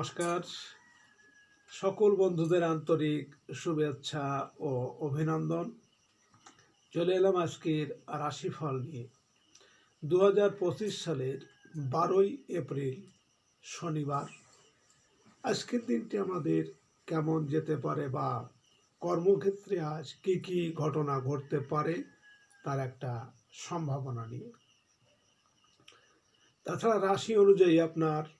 নমস্কার। সকল বন্ধুদের আন্তরিক শুভেচ্ছা ও অভিনন্দন। চলে এলাম আজকের রাশিফল নিয়ে। দু হাজার পঁচিশ সালের বারোই এপ্রিল, শনিবার। আজকের দিনটি আমাদের কেমন যেতে পারে বা কর্মক্ষেত্রে আজ কী কী ঘটনা ঘটতে পারে, তার একটা সম্ভাবনা নিয়ে। তাছাড়া রাশি অনুযায়ী আপনার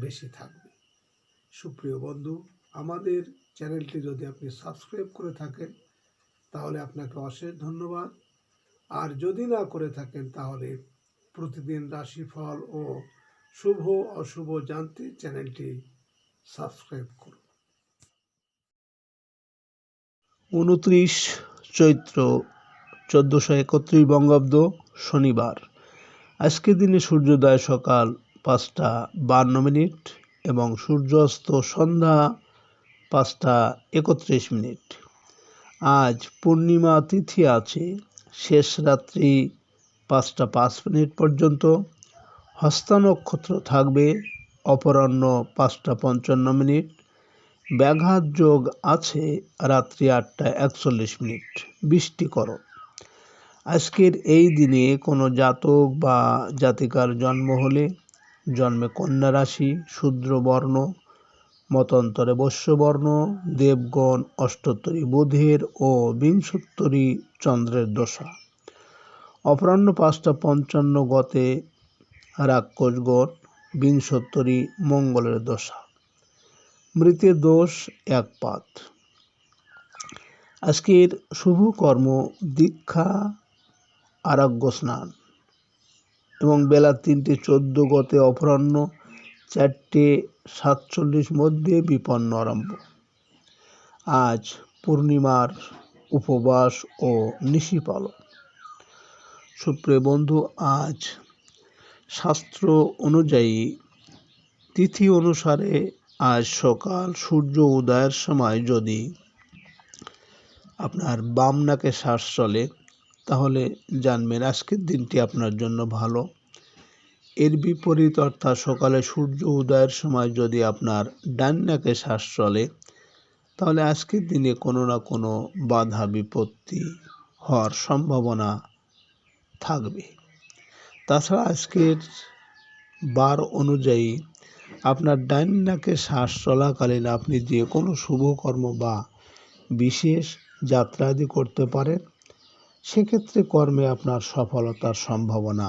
বেশি থাকবে। সুপ্রিয় বন্ধু, আমাদের চ্যানেলটি যদি আপনি সাবস্ক্রাইব করে থাকেন, তাহলে আপনাকে অশেষ ধন্যবাদ। আর যদি না করে থাকেন, তাহলে প্রতিদিন রাশিফল ও শুভ অশুভ জানতে চ্যানেলটি সাবস্ক্রাইব করুন। উনত্রিশ চৈত্র চোদ্দোশো একত্রিশ বঙ্গাব্দ শনিবার। আজকের দিনে সূর্যোদয় সকাল পাঁচটা বান্ন মিনিট এবং সূর্যাস্ত সন্ধ্যা পাঁচটা একত্রিশ মিনিট। আজ পূর্ণিমা তিথি আছে, শেষ রাত্রি পাঁচটা পাঁচ মিনিট পর্যন্ত। হস্তা নক্ষত্র থাকবে, অপরাহ্ন পাঁচটা পঞ্চান্ন মিনিট। ব্যাঘাত যোগ আছে, রাত্রি আটটা একচল্লিশ মিনিট। বৃষ্টি বৃষ্টিকরণ আজকের এই দিনে কোনো জাতক বা জাতিকার জন্ম হলে জন্মে কন্যা রাশি, শূদ্র বর্ণ, মতান্তরে বৈশ্যবর্ণ দেবগণ, অষ্টোত্তরী বুধের ও বিংশোত্তরী চন্দ্রের দশা। অপরাহ্ন পাঁচটা পঞ্চান্ন গতে রাক্ষসগণ বিংশোত্তরী মঙ্গলের দশা। মৃতের দোষ এক পাত। আজকের শুভ কর্ম দীক্ষা, আরোগ্য, স্নান। এবং বেলা তিনটে চোদ্দ গতে অপরাহ্ন চারটে সাতচল্লিশ মধ্যে বিপন্ন আরম্ভ। আজ পূর্ণিমার উপবাস ও নিশি পালন। সুপ্রিয় বন্ধু, আজ শাস্ত্র অনুযায়ী তিথি অনুসারে আজ সকাল সূর্য উদয়ের সময় যদি আপনার বাম নাকে শ্বাস চলে তাহলে জানবেন আজকের দিনটি আপনার জন্য ভালো। এর বিপরীত অর্থাৎ সকালে সূর্য উদয়ের সময় যদি আপনার ডান নাকে শ্বাস চলে, তাহলে আজকের দিনে কোনো না কোনো বাধা বিপত্তি হওয়ার সম্ভাবনা থাকবে। তাছাড়া আজকের বার অনুযায়ী আপনার ডান নাকে শ্বাস চলাকালীন আপনি যে কোনো শুভকর্ম বা বিশেষ যাত্রাদি করতে পারেন। সেক্ষেত্রে কর্মে আপনার সফলতার সম্ভাবনা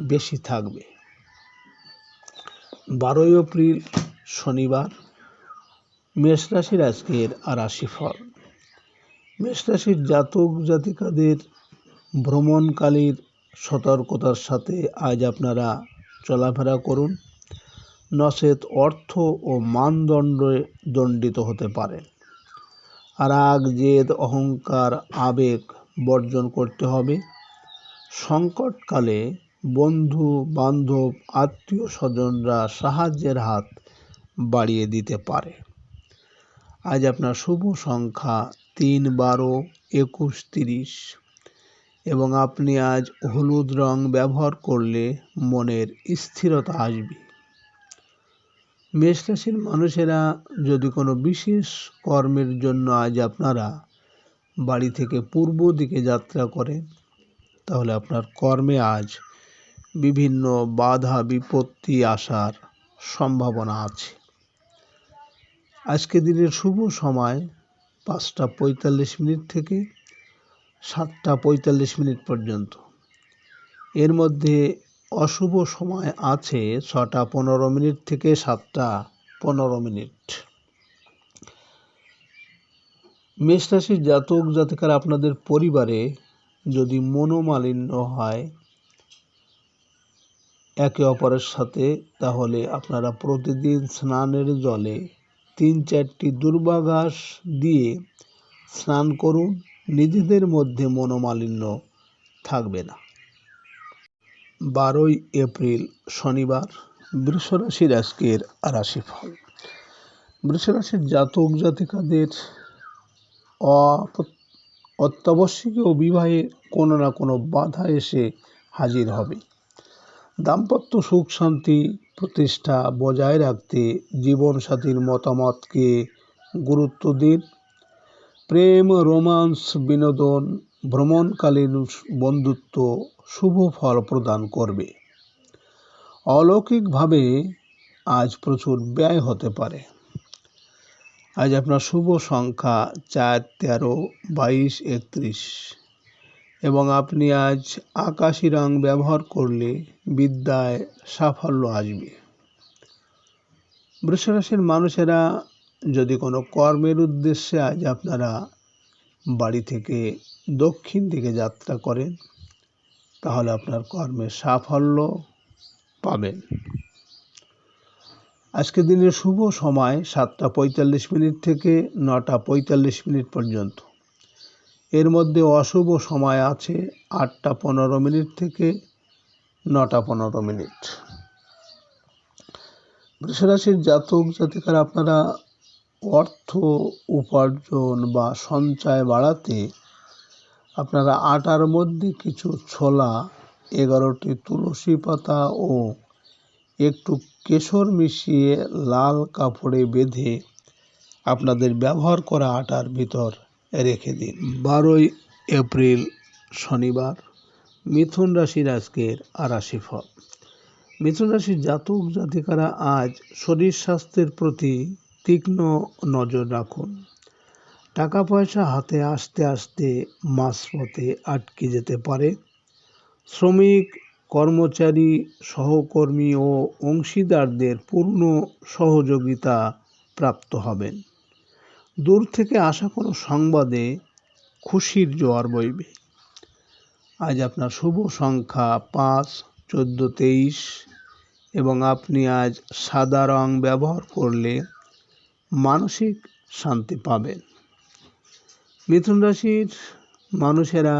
বেশি থাকবে। বারোই এপ্রিল শনিবার, মেষ রাশির আজকের রাশিফল। মেষ রাশির জাতক জাতিকাদের ভ্রমণকালীর সতর্কতার সাথে আজ আপনারা চলাফেরা করুন। নচেত অর্থ ও মানদণ্ডে দণ্ডিত হতে পারেন। রাগ, জেদ, অহংকার, আবেগ বর্জন করতে হবে। সংকটকালে বন্ধু, বান্ধব, আত্মীয় স্বজনরা সাহায্যের হাত বাড়িয়ে দিতে পারে। আজ আপনার শুভ সংখ্যা তিন বারো একুশ তিরিশ। এবং আপনি আজ হলুদ রং ব্যবহার করলে মনের স্থিরতা আসবে। মেষ রাশির মানুষেরা যদি কোনো বিশেষ কর্মের জন্য আজ আপনারা বাড়ি থেকে পূর্ব দিকে যাত্রা করেন তাহলে আপনার কর্মে আজ বিভিন্ন বাধা বিপত্তি আসার সম্ভাবনা আছে। আজকে দিনের শুভ সময় পাঁচটা পঁয়তাল্লিশ মিনিট থেকে সাতটা পঁয়তাল্লিশ মিনিট পর্যন্ত। এর মধ্যে অশুভ সময় আছে ছটা পনেরো মিনিট থেকে সাতটা পনেরো মিনিট। মেষ রাশির জাতক, জাতিকার আপনাদের পরিবারে যদি মনোমালিন্য হয় একে অপরের সাথে, তাহলে আপনারা প্রতিদিন স্নানের জলে তিন চারটি দুর্বাঘাস দিয়ে স্নান করুন। নিজেদের মধ্যে মনোমালিন্য থাকবে না। বারোই এপ্রিল শনিবার বৃষরাশির আজকের রাশিফল। বৃষরাশির জাতক, জাতিকাদের অত্যাবশ্যকীয় বিবাহে কোনো না কোনো বাধা এসে হাজির হবে। দাম্পত্য সুখ শান্তি প্রতিষ্ঠা বজায় রাখতে জীবনসাথীর মতামতকে গুরুত্ব দিন। প্রেম, রোমান্স, বিনোদন, ভ্রমণকালীন বন্ধুত্ব শুভ ফল প্রদান করবে। অলৌকিকভাবে আজ প্রচুর ব্যয় হতে পারে। আজ আপনার শুভ সংখ্যা চার, তেরো, বাইশ, একত্রিশ। এবং আপনি আজ আকাশি রং ব্যবহার করলে বিদ্যায় সাফল্য আসবে। বৃষরাশির মানুষেরা যদি কোনো কর্মের উদ্দেশ্যে আজ আপনারা বাড়ি থেকে দক্ষিণ দিকে যাত্রা করেন, তাহলে আপনার কর্মের সাফল্য পাবেন। আজকে দিনের শুভ সময় সাতটা পঁয়তাল্লিশ মিনিট থেকে নটা পঁয়তাল্লিশ মিনিট পর্যন্ত। এর মধ্যে অশুভ সময় আছে আটটা পনেরো মিনিট থেকে নটা পনেরো মিনিট। বৃষরাশির জাতক জাতিকার আপনারা অর্থ উপার্জন বা সঞ্চয় বাড়াতে আপনারা আটার মধ্যে কিছু ছোলা, এগারোটি তুলসী পাতা ও একটু কেশর মিশিয়ে লাল কাপড়ে বেঁধে আপনাদের ব্যবহার করা আটার ভিতর রেখে দিন। বারোই এপ্রিল শনিবার, মিথুন রাশির আজকের রাশিফল মিথুন রাশির জাতক জাতিকারা আজ শরীর স্বাস্থ্যের প্রতি তীক্ষ্ণ নজর রাখুন। টাকা পয়সা হাতে আসতে আসতে মাঝপথে আটকে যেতে পারে। শ্রমিক কর্মচারী, সহকর্মী ও অংশীদারদের পূর্ণ সহযোগিতা প্রাপ্ত হবেন। দূর থেকে আসা কোনো সংবাদে খুশির জোয়ার বইবে। আজ আপনার শুভ সংখ্যা পাঁচ, চোদ্দ, তেইশ এবং আপনি আজ সাদা রং ব্যবহার করলে মানসিক শান্তি পাবেন। মিথুন রাশির মানুষেরা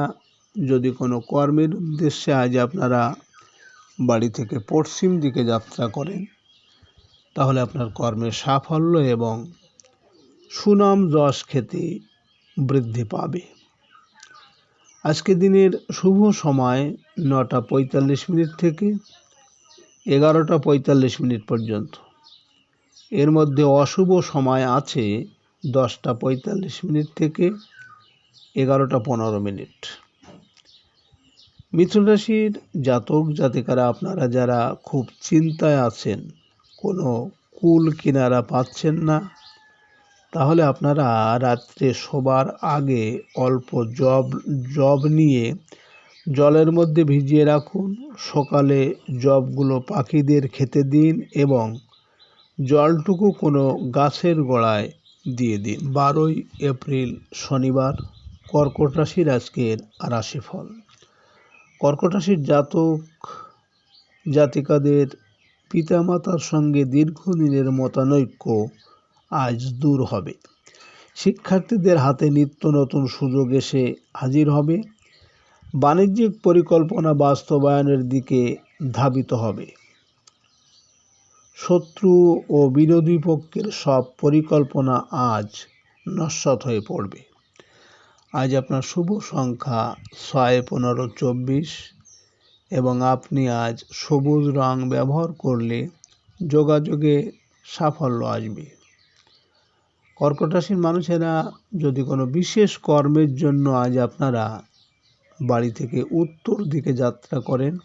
যদি কোনো কর্মের উদ্দেশ্যে আজ আপনারা বাড়ি থেকে পশ্চিম দিকে যাত্রা করেন, তাহলে আপনার কর্মের সাফল্য এবং সুনাম যশ খ্যাতি বৃদ্ধি পাবে। আজকে দিনের শুভ সময় নটা পঁয়তাল্লিশ মিনিট থেকে এগারোটা পঁয়তাল্লিশ মিনিট পর্যন্ত। এর মধ্যে অশুভ সময় আছে দশটা পঁয়তাল্লিশ মিনিট থেকে এগারোটা পনেরো মিনিট। মিথুন রাশির জাতক জাতিকারা, আপনারা যারা খুব চিন্তায় আছেন, কোনো কুল কিনারা পাচ্ছেন না, তাহলে আপনারা রাত্রে শোবার আগে অল্প জব জব নিয়ে জলের মধ্যে ভিজিয়ে রাখুন। সকালে জবগুলো পাখিদের খেতে দিন এবং জলটুকু কোনো গাছের গোড়ায় দিয়ে দিন। বারোই এপ্রিল শনিবার, কর্কট রাশির আজকের রাশিফল। কর্কট রাশির জাতক জাতিকাদের পিতামাতার সঙ্গে দীর্ঘদিনের মতানৈক্য আজ দূর হবে। শিক্ষার্থীদের হাতে নিত্য নতুন সুযোগ এসে হাজির হবে। বাণিজ্যিক পরিকল্পনা বাস্তবায়নের দিকে ধাবিত হবে। শত্রু ও বিরোধী পক্ষের সব পরিকল্পনা আজ নস্বত হয়ে পড়বে। আজ আপনার শুভ সংখ্যা ছয়, পনেরো, চব্বিশ এবং আপনি আজ সবুজ রং ব্যবহার করলে যোগাযোগে সাফল্য আসবে। কর্কট রাশির মানুষেরা যদি কোনো বিশেষ কর্মের জন্য আজ আপনারা বাড়ি থেকে উত্তর দিকে যাত্রা করেন,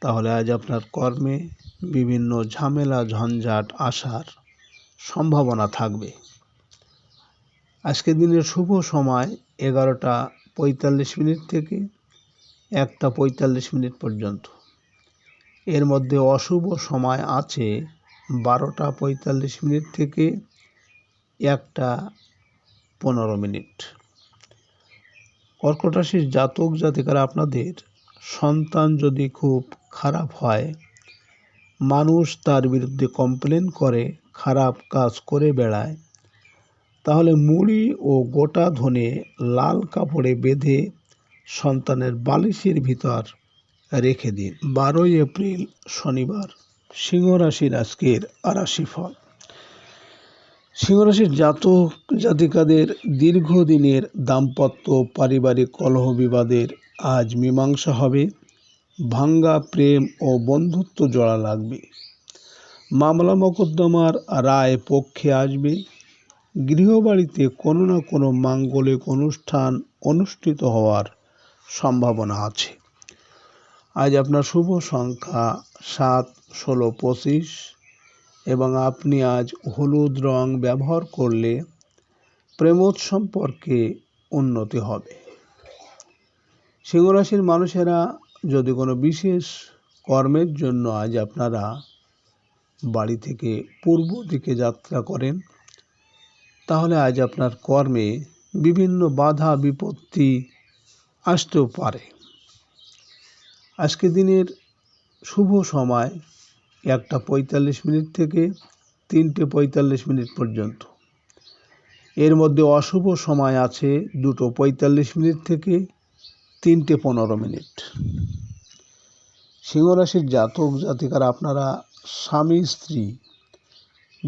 তাহলে আজ আপনার কর্মে বিভিন্ন ঝামেলা, ঝঞ্ঝাট আসার সম্ভাবনা থাকবে। আজকের দিনের শুভ সময় এগারোটা পঁয়তাল্লিশ মিনিট থেকে একটা পঁয়তাল্লিশ মিনিট পর্যন্ত। এর মধ্যে অশুভ সময় আছে বারোটা পঁয়তাল্লিশ মিনিট থেকে একটা পনেরো মিনিট। কর্কট রাশির জাতক জাতিকারা আপনাদের সন্তান যদি খুব খারাপ হয়, মানুষ তার বিরুদ্ধে কমপ্লেন করে, খারাপ কাজ করে বেড়ায় তাহলে মুড়ি ও গোটা ধনে লাল কাপড়ে বেঁধে সন্তানের বালিশের ভিতর রেখে দিন। বারোই এপ্রিল, শনিবার। সিংহ রাশির আজকের আরাশি ফল সিংহরাশির জাতক জাতিকাদের দীর্ঘদিনের দাম্পত্য পারিবারিক কলহ বিবাদের আজ মীমাংসা হবে। ভাঙ্গা প্রেম ও বন্ধুত্ব জোড়া লাগবে। মামলা মোকদ্দমার রায় পক্ষে আসবে। গৃহবাড়িতে কোনো না কোনো মাঙ্গলিক অনুষ্ঠান অনুষ্ঠিত হওয়ার সম্ভাবনা আছে। আজ আপনার শুভ সংখ্যা সাত, ষোলো, পঁচিশ এবং আপনি আজ হলুদ রং ব্যবহার করলে প্রেমোদ সম্পর্কে উন্নতি হবে। সিংহরাশির মানুষেরা যদি কোনো বিশেষ কর্মের জন্য আজ আপনারা বাড়ি থেকে পূর্ব দিকে যাত্রা করেন তাহলে আজ আপনার কর্মে বিভিন্ন বাধা, বিপত্তি আসতেও পারে। আজকে দিনের শুভ সময় একটা পঁয়তাল্লিশ মিনিট থেকে তিনটে পঁয়তাল্লিশ মিনিট পর্যন্ত। এর মধ্যে অশুভ সময় আছে দুটো পঁয়তাল্লিশ মিনিট থেকে তিনটে পনেরো মিনিট। সিংহরাশির জাতক জাতিকারা আপনারা স্বামী, স্ত্রী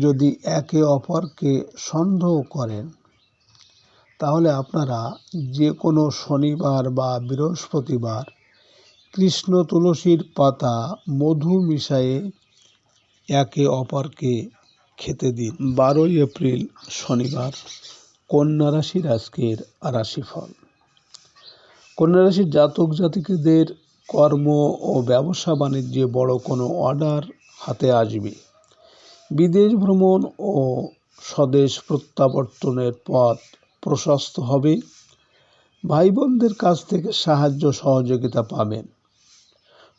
যদি একে অপরকে সন্দেহ করেন, তাহলে আপনারা যে কোনো শনিবার বা বৃহস্পতিবার কৃষ্ণ তুলসীর পাতা মধু মিশায়ে একে অপরকে খেতে দিন। বারোই এপ্রিল শনিবার, কন্যা রাশির আজকের রাশিফল। কন্যা রাশির জাতক জাতিকেদের কর্ম ও ব্যবসা বাণিজ্যে বড় কোনো অর্ডার হাতে আসবে। বিদেশ ভ্রমণ ও স্বদেশ প্রত্যাবর্তনের পথ প্রশস্ত হবে। ভাই বোনদের কাছ থেকে সাহায্য সহযোগিতা পাবেন।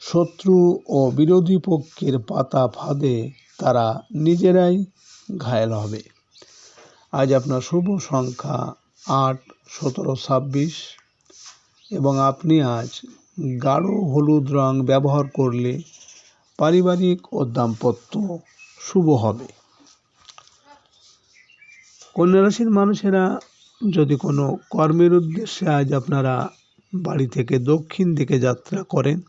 শত্রু ও বিরোধী পক্ষের পাতা ফাঁদে তারা নিজেরাই ঘায়েল হবে। আজ আপনার শুভ সংখ্যা আট, সতেরো, ছাব্বিশ এবং আপনি আজ গাঢ় হলুদ রং ব্যবহার করলে পারিবারিক ও দাম্পত্য শুভ হবে। কন্যা রাশির মানুষেরা যদি কোনো কর্মের উদ্দেশ্যে আজ আপনারা বাড়ি থেকে দক্ষিণ দিকে যাত্রা করেন,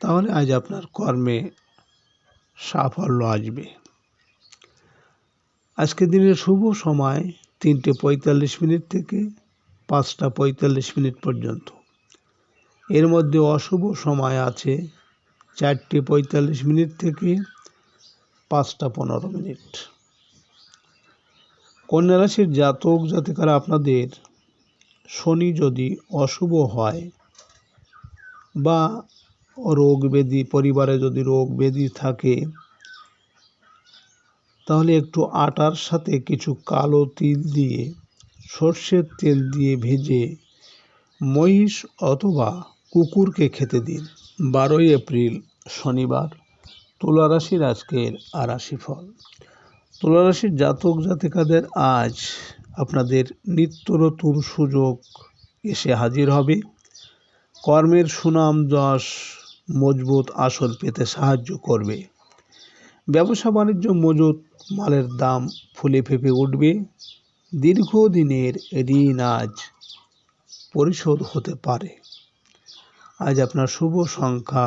তাহলে আজ আপনার কর্মে সাফল্য আসবে। আজকে দিনের শুভ সময় তিনটে পঁয়তাল্লিশ মিনিট থেকে পাঁচটা পঁয়তাল্লিশ মিনিট পর্যন্ত। এর মধ্যে অশুভ সময় আছে চারটে পঁয়তাল্লিশ মিনিট থেকে পাঁচটা পনেরো মিনিট। কন্যা রাশির জাতক জাতিকারা আপনাদের শনি যদি অশুভ হয় বা রোগ ব্যাধি, পরিবারে যদি রোগ ব্যাধি থাকে, তাহলে একটু আটার সাথে কিছু কালো তিল দিয়ে, সর্ষের তেল দিয়ে ভেজে মহিষ অথবা কুকুরকে খেতে দিন। বারোই এপ্রিল, শনিবার। তুলা রাশির আজকের আরাশি ফল তুলা রাশির জাতক জাতিকাদের আজ আপনাদের নিত্য নতুন সুযোগ এসে হাজির হবে। কর্মের সুনাম যশ মজবুত আসল পেতে সাহায্য করবে। ব্যবসা বাণিজ্য মজুত মালের দাম ফুলে ফেপে উঠবে। দীর্ঘদিনের ঋণ আজ পরিশোধ হতে পারে। আজ আপনার শুভ সংখ্যা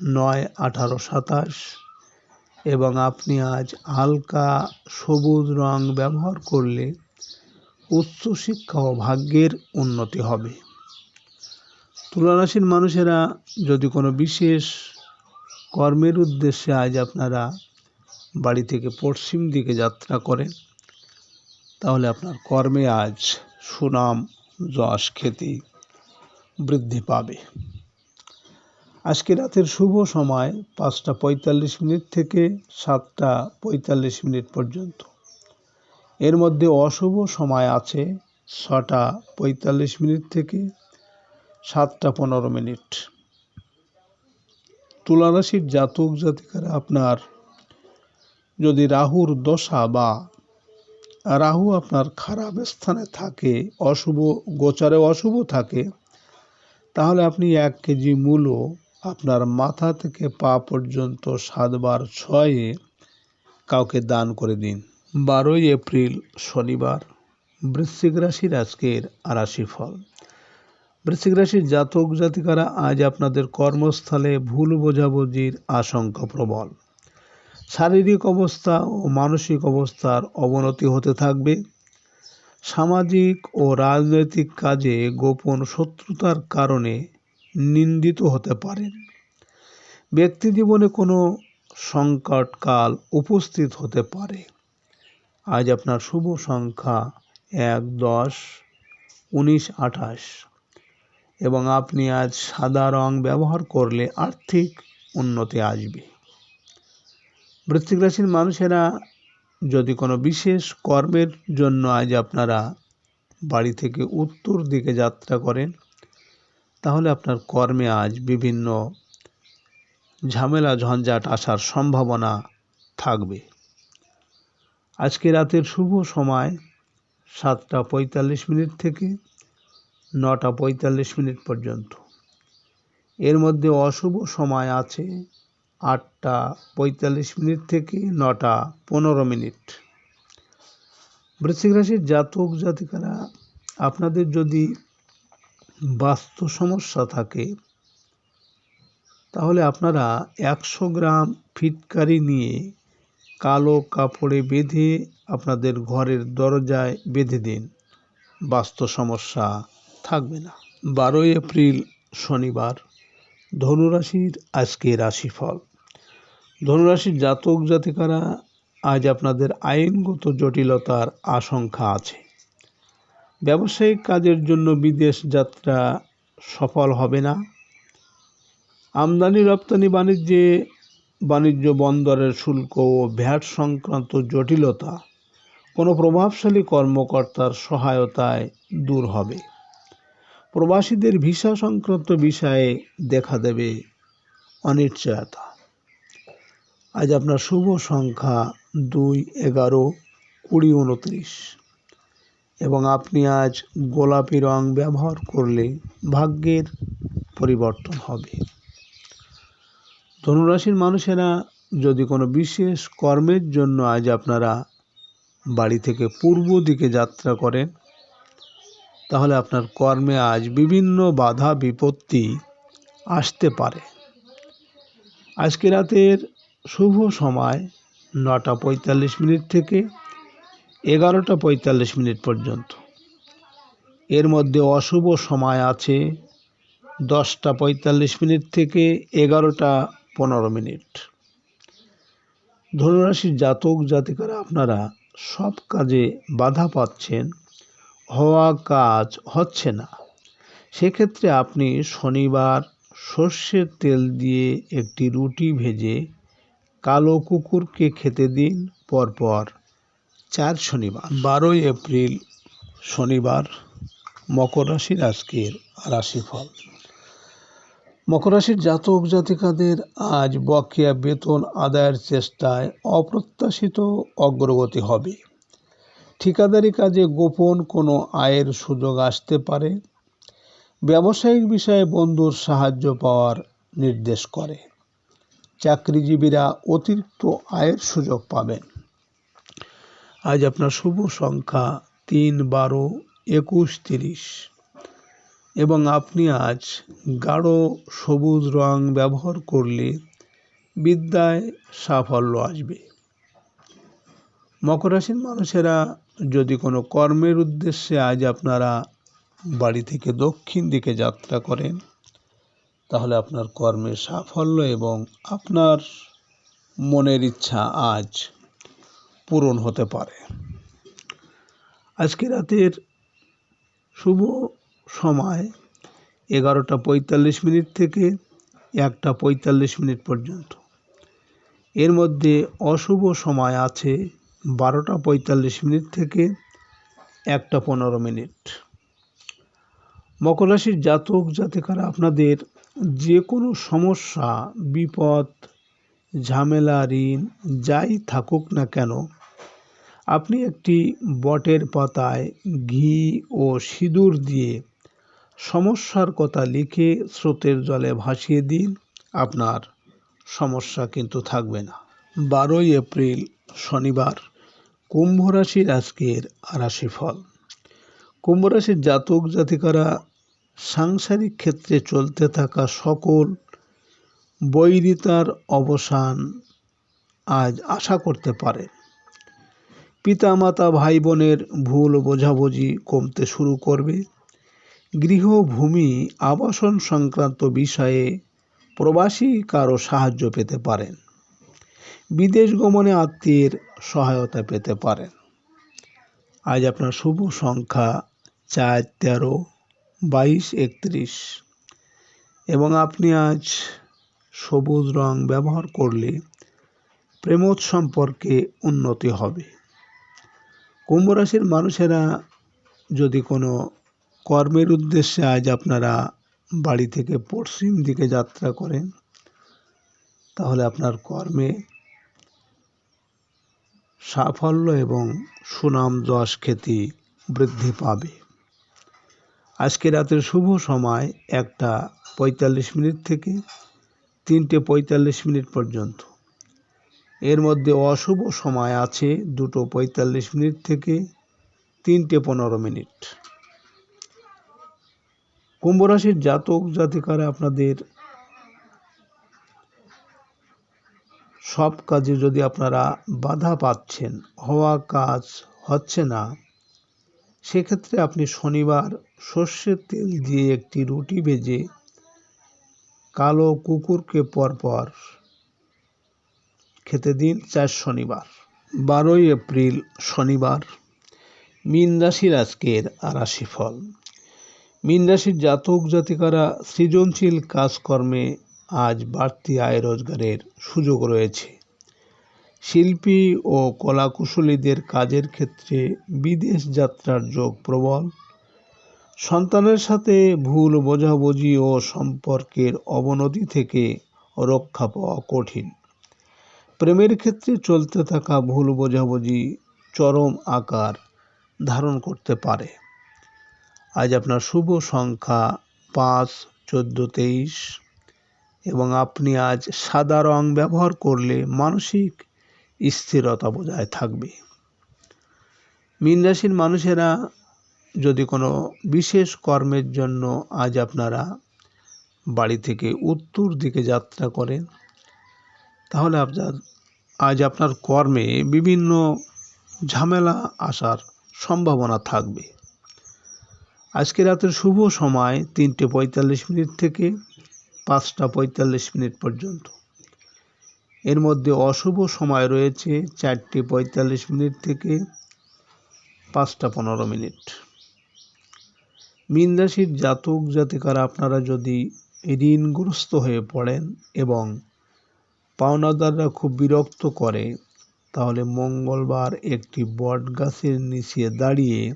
নয় আঠারো সাতাশ। এবং আপনি আজ হালকা সবুজ রং ব্যবহার করলে উচ্চশিক্ষা ও ভাগ্যের উন্নতি হবে। তুলারাশির মানুষেরা যদি কোনো বিশেষ কর্মের উদ্দেশ্যে আজ আপনারা বাড়ি থেকে পশ্চিম দিকে যাত্রা করেন, তাহলে আপনার কর্মে আজ সুনাম, যশ, খ্যাতি বৃদ্ধি পাবে। আজকে রাতের শুভ সময় পাঁচটা পঁয়তাল্লিশ মিনিট থেকে সাতটা পঁয়তাল্লিশ মিনিট পর্যন্ত। এর মধ্যে অশুভ সময় আছে ছটা পঁয়তাল্লিশ মিনিট থেকে সাতটা পনেরো মিনিট। তুলারাশির জাতক জাতিকারা আপনার, যদি রাহুর দশা বা রাহু আপনার খারাপ স্থানে থাকে, অশুভ, গোচারে অশুভ থাকে, তাহলে আপনি এক কেজি মূলো আপনার মাথা থেকে পা পর্যন্ত সাতবার ছয়ে কাউকে দান করে দিন। বারোই এপ্রিল, শনিবার, বৃশ্চিক রাশির আজকের রাশি ফল বৃশ্চিক রাশির জাতক জাতিকারা আজ আপনাদের কর্মস্থলে ভুল বোঝাবুঝির আশঙ্কা প্রবল। শারীরিক অবস্থা ও মানসিক অবস্থার অবনতি হতে থাকবে। সামাজিক ও রাজনৈতিক কাজে গোপন শত্রুতার কারণে নিন্দিত হতে পারেন। ব্যক্তি জীবনে কোনো সংকটকাল উপস্থিত হতে পারে। আজ আপনার শুভ সংখ্যা এক, দশ, উনিশ, আঠাশ এবং আপনি আজ সাদা রং ব্যবহার করলে আর্থিক উন্নতি আসবে। বৃশ্চিক রাশির মানুষেরা যদি কোনো বিশেষ কর্মের জন্য আজ আপনারা বাড়ি থেকে উত্তর দিকে যাত্রা করেন তাহলে আপনার কর্মে আজ বিভিন্ন ঝামেলা, ঝঞ্ঝাট আসার সম্ভাবনা থাকবে। আজকে রাতের শুভ সময় সাতটা পঁয়তাল্লিশ মিনিট থেকে নটা পঁয়তাল্লিশ মিনিট পর্যন্ত। এর মধ্যে অশুভ সময় আছে আটটা পঁয়তাল্লিশ মিনিট থেকে নটা পনেরো মিনিট। বৃশ্চিক রাশির জাতক জাতিকারা, আপনাদের যদি বাস্তু সমস্যা থাকে, তাহলে আপনারা একশো গ্রাম ফিটকারি নিয়ে কালো কাপড়ে বেঁধে আপনাদের ঘরের দরজায় বেঁধে দিন। বাস্তু সমস্যা থাকবে না। বারোই এপ্রিল শনিবার, ধনুরাশির আজকে রাশিফল। ধনুরাশির জাতক জাতিকারা, আজ আপনাদের আইনগত জটিলতার আশঙ্কা আছে। ব্যবসায়িক কাজের জন্য বিদেশ যাত্রা সফল হবে না। আমদানি, রপ্তানি, বাণিজ্যে বাণিজ্য বন্দরের শুল্ক ও ভ্যাট সংক্রান্ত জটিলতা কোনো প্রভাবশালী কর্মকর্তার সহায়তায় দূর হবে। প্রবাসীদের ভিসা সংক্রান্ত বিষয়ে দেখা দেবে অনিশ্চয়তা। আজ আপনার শুভ সংখ্যা দুই এগারো কুড়ি উনত্রিশ। এবং আপনি আজ গোলাপি রং ব্যবহার করলে ভাগ্যের পরিবর্তন হবে। ধনুরাশির মানুষেরা যদি কোনো বিশেষ কর্মের জন্য আজ আপনারা বাড়ি থেকে পূর্ব দিকে যাত্রা করেন, তাহলে আপনার কর্মে আজ বিভিন্ন বাধা বিপত্তি আসতে পারে। আজকে রাতের শুভ সময় নটা পঁয়তাল্লিশ মিনিট থেকে এগারোটা পঁয়তাল্লিশ মিনিট পর্যন্ত। এর মধ্যে অশুভ সময় আছে দশটা পঁয়তাল্লিশ মিনিট থেকে এগারোটা পনেরো মিনিট। ধনুরাশির জাতক জাতিকারা আপনারা সব কাজে বাধা পাচ্ছেন, হওয়া কাজ হচ্ছে না। সেক্ষেত্রে আপনি শনিবার সর্ষের তেল দিয়ে একটি রুটি ভেজে কালো কুকুরকে খেতে দিন, পরপর চার শনিবার, বারোই এপ্রিল শনিবার, মকর রাশির আজকের রাশিফল। মকর রাশির জাতক জাতিকাদের আজ বকেয়া বেতন আদায়ের চেষ্টায় অপ্রত্যাশিত অগ্রগতি হবে। ঠিকাদারি কাজে গোপন কোনো আয়ের সুযোগ আসতে পারে। ব্যবসায়িক বিষয়ে বন্ধুর সাহায্য পাওয়ার নির্দেশ করে। চাকরিজীবীরা অতিরিক্ত আয়ের সুযোগ পাবেন। আজ আপনার শুভ সংখ্যা তিন, বারো, একুশ, তিরিশ। এবং আপনি আজ গাঢ় সবুজ রং ব্যবহার করলে বিদ্যায় সাফল্য আসবে। মকর রাশির মানুষেরা যদি কোনো কর্মের উদ্দেশ্যে আজ আপনারা বাড়ি থেকে দক্ষিণ দিকে যাত্রা করেন, তাহলে আপনার কর্মের সাফল্য এবং আপনার মনের ইচ্ছা আজ পূরণ হতে পারে। আজকে রাতের শুভ সময় এগারোটা পঁয়তাল্লিশ মিনিট থেকে একটা পঁয়তাল্লিশ মিনিট পর্যন্ত। এর মধ্যে অশুভ সময় আছে বারোটা পঁয়তাল্লিশ মিনিট থেকে একটা পনেরো মিনিট। মকর রাশির জাতক জাতিকারা আপনাদের যে কোনো সমস্যা, বিপদ ঝামেলা, ঋণ, যাই থাকুক না কেন, আপনি একটি বটের পাতায় ঘি ও সিঁদুর দিয়ে সমস্যার কথা লিখে স্রোতের জলে ভাসিয়ে দিন, আপনার সমস্যা কিন্তু থাকবে না। বারোই এপ্রিল, শনিবার, কুম্ভ রাশির আজকের রাশিফল। কুম্ভ রাশির জাতক জাতিকারা সাংসারিক ক্ষেত্রে চলতে থাকা সকল বৈরিতার অবসান আজ আশা করতে পারেন পিতামাতা ভাই বোনের ভুল বোঝাবুঝি কমতে শুরু করবে। গৃহভূমি আবাসন সংক্রান্ত বিষয়ে প্রবাসী কারও সাহায্য পেতে পারেন। বিদেশ গমনে আত্মীয়ের সহায়তা পেতে পারেন। আজ আপনার শুভ সংখ্যা চার, তেরো, বাইশ, একত্রিশ। এবং আপনি আজ সবুজ রং ব্যবহার করলে প্রেমোৎ সম্পর্কে উন্নতি হবে। কুম্ভ রাশির মানুষেরা যদি কোনো কর্মের উদ্দেশ্যে আজ আপনারা বাড়ি থেকে পশ্চিম দিকে যাত্রা করেন, তাহলে আপনার কর্মে সাফল্য এবং সুনাম যশ খ্যাতি বৃদ্ধি পাবে। আজকে রাতের শুভ সময় একটা পঁয়তাল্লিশ মিনিট থেকে তিনটে পঁয়তাল্লিশ মিনিট পর্যন্ত। এর মধ্যে অশুভ সময় আছে দুটো পঁয়তাল্লিশ মিনিট থেকে তিনটে পনেরো মিনিট। কুম্ভ রাশির জাতক জাতিকারা আপনাদের সব কাজে যদি আপনারা বাধা পাচ্ছেন, হওয়া কাজ হচ্ছে না, সেক্ষেত্রে আপনি শনিবার সর্ষের তেল দিয়ে একটি রুটি ভেজে কালো কুকুরকে পরপর খেতে দিন চার শনিবার। বারোই এপ্রিল শনিবার, মীন রাশির আজকের রাশিফল মীন রাশির জাতক জাতিকারা সৃজনশীল কাজকর্মে আজ বাড়তি আয় রোজগারের সুযোগ রয়েছে। শিল্পী ও কলাকুশলীদের কাজের ক্ষেত্রে বিদেশ যাত্রার যোগ প্রবল। সন্তানের সাথে ভুল বোঝাবুঝি ও সম্পর্কের অবনতি থেকে রক্ষা পাওয়া কঠিন। প্রেমের ক্ষেত্রে চলতে থাকা ভুল বোঝাবুঝি চরম আকার ধারণ করতে পারে। আজ আপনার শুভ সংখ্যা পাঁচ, চোদ্দ, তেইশ এবং আপনি আজ সাদা রং ব্যবহার করলে মানসিক স্থিরতা বজায় থাকবে। মীন রাশির মানুষেরা যদি কোনো বিশেষ কর্মের জন্য আজ আপনারা বাড়ি থেকে উত্তর দিকে যাত্রা করেন, তাহলে আপনার, আজ আপনার কর্মে বিভিন্ন ঝামেলা আসার সম্ভাবনা থাকবে। আজকে রাতের শুভ সময় তিনটে পঁয়তাল্লিশ মিনিট থেকে পাঁচটা পঁয়তাল্লিশ মিনিট পর্যন্ত। এর মধ্যে অশুভ সময় রয়েছে চারটে পঁয়তাল্লিশ মিনিট থেকে পাঁচটা পনেরো মিনিট। মীন রাশির জাতক জাতিকারা আপনারা যদি ঋণগ্রস্ত হয়ে পড়েন এবং পাওনাদাররা খুব বিরক্ত করে, তাহলে মঙ্গলবার একটি বট গাছের নিচে দাঁড়িয়ে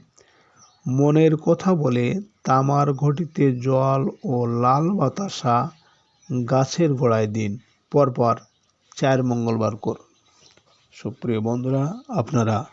মনের কথা বলে তামার ঘটিতে জল ও লাল বাতাসা গাছের গোড়ায় দিন। পরপর চার মঙ্গলবার করুন। সুপ্রিয় বন্ধুরা, আপনারা